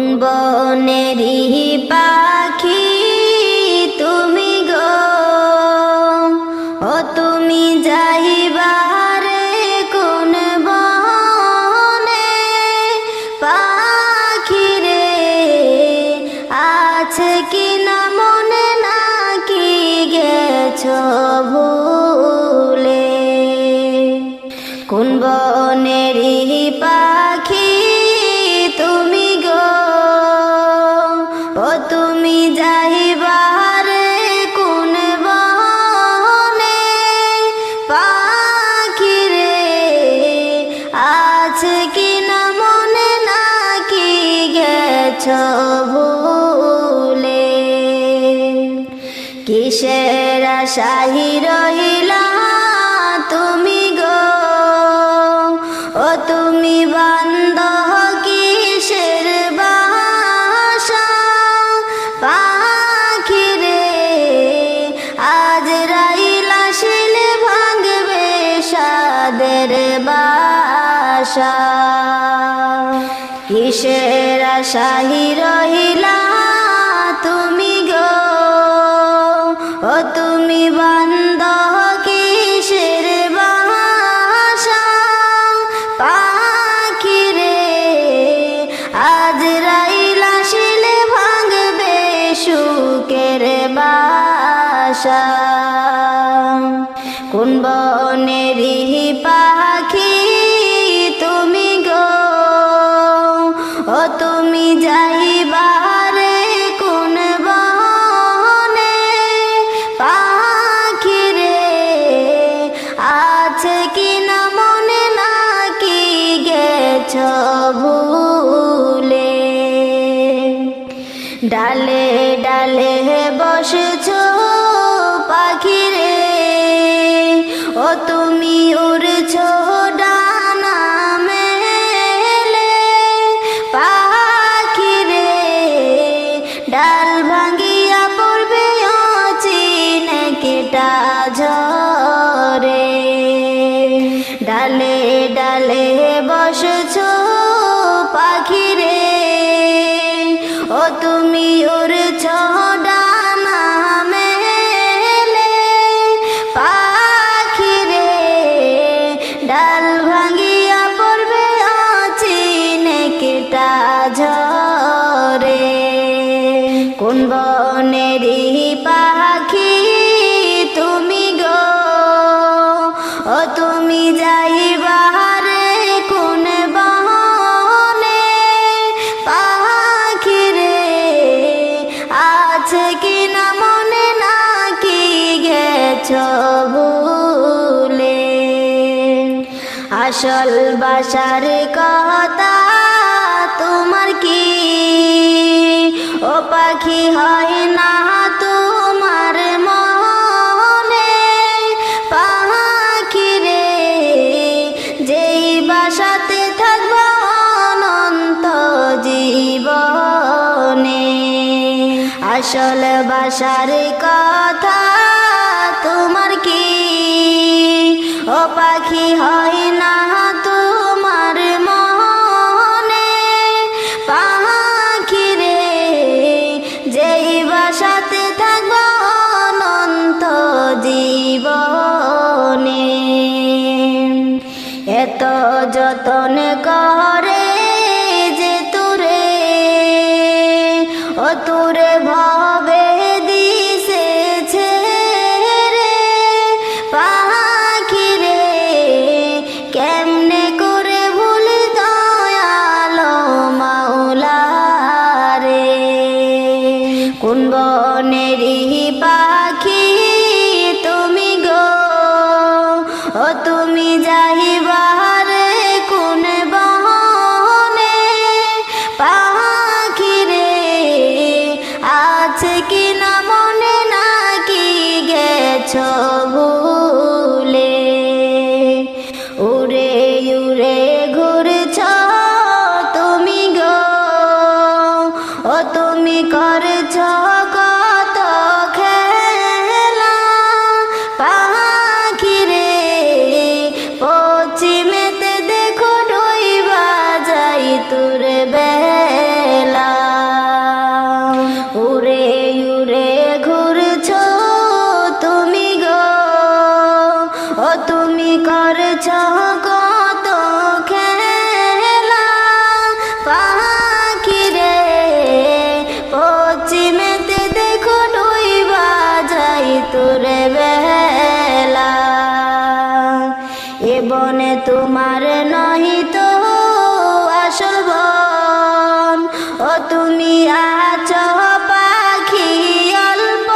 কোন বনেরই পাখি তুমি গো, ও তুমি যাইবারে কোন বনে পাখি রে, আছে কি না মনে নাকি গেছ ভুলে? কোন বনেরই ভুলে কিসের শাহী রহিলা কিসের আশাহি রহিলা তুমি গো? ও তুমি বান্দ কিসের বাসা পাখি রে, আজ রাইলা শিলে ভাঙবে সুকের বাসা। কোন বনেরই পাখি পাখি রে আছে কি না গেছ ভুলে? ডালে ডালে বসেছ পাখি রে ও তুমি উড়ছ পাখি রে ও তুমি উড়ছ আসল বাসার কথা তোমার কি? ও পাখি হয় না তোমার মনে? পাখি রে, যেই বাসাতে থাকব অনন্ত জীবনে। আসল বাসার কথা তোমার কি? ও পাখি হয় না কোন বনেরই পাখি ভোরে বেলা। বনে তোমার নহিত তো বন। ও তুমি আছ পাখি অল্প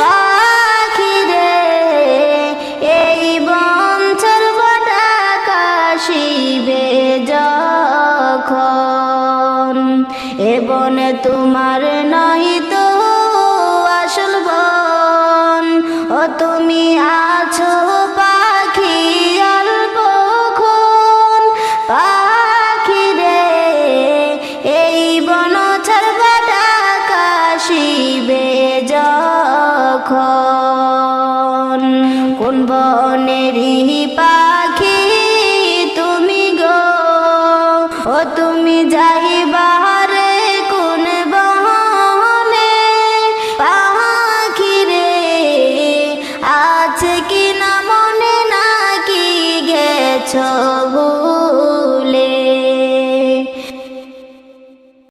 পাখি রে, এই তোমার নয় আছো পাখি অল্পক্ষণ পাখি রে এই বন ছাড়বাটা কাশিবে যখন? কোন বনেরই